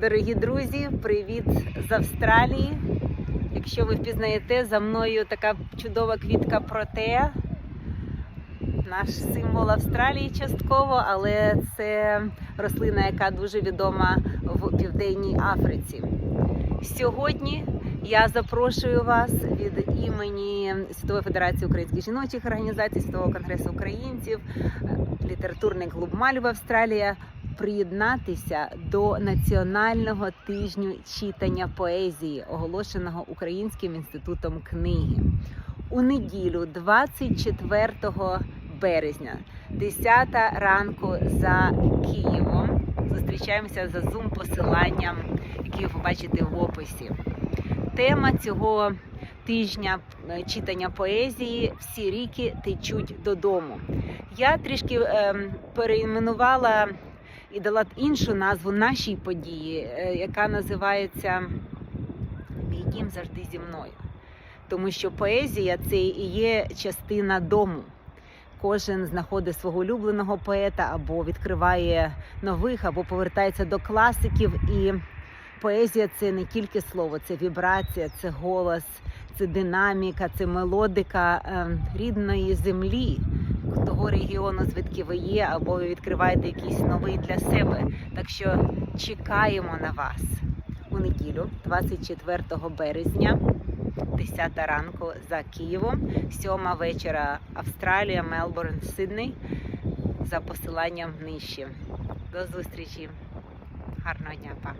Дорогі друзі, привіт з Австралії. Якщо ви впізнаєте, за мною така чудова квітка протея. Наш символ Австралії частково, але це рослина, яка дуже відома в Південній Африці. Сьогодні я запрошую вас від імені Світової Федерації українських жіночих організацій, Світового конгресу українців, літературний клуб Мальва Австралія приєднатися до національного тижню читання поезії, оголошеного Українським інститутом книги. У неділю, 24 березня, 10 ранку за Києвом. Зустрічаємося за зум посиланням, який ви побачите в описі. Тема цього тижня е, читання поезії Всі ріки течуть додому. Я трішки ем, перейменувала і дала іншу назву нашій події, е, яка називається Мій дім завжди зі мною. Тому що поезія це і є частина дому. Кожен знаходить свого улюбленого поета або відкриває нових, або повертається до класиків. І поезія це не тільки слово, це вібрація, це голос, це динаміка, це мелодика е, рідної землі, того регіону, звідки ви є, або ви відкриваєте якийсь новий для себе. Так що чекаємо на вас у неділю, 24 березня. 10 ранку за Києвом, 7 вечора Австралія, Мелбурн, Сидней за посиланням нижче. До зустрічі. Гарного дня, па!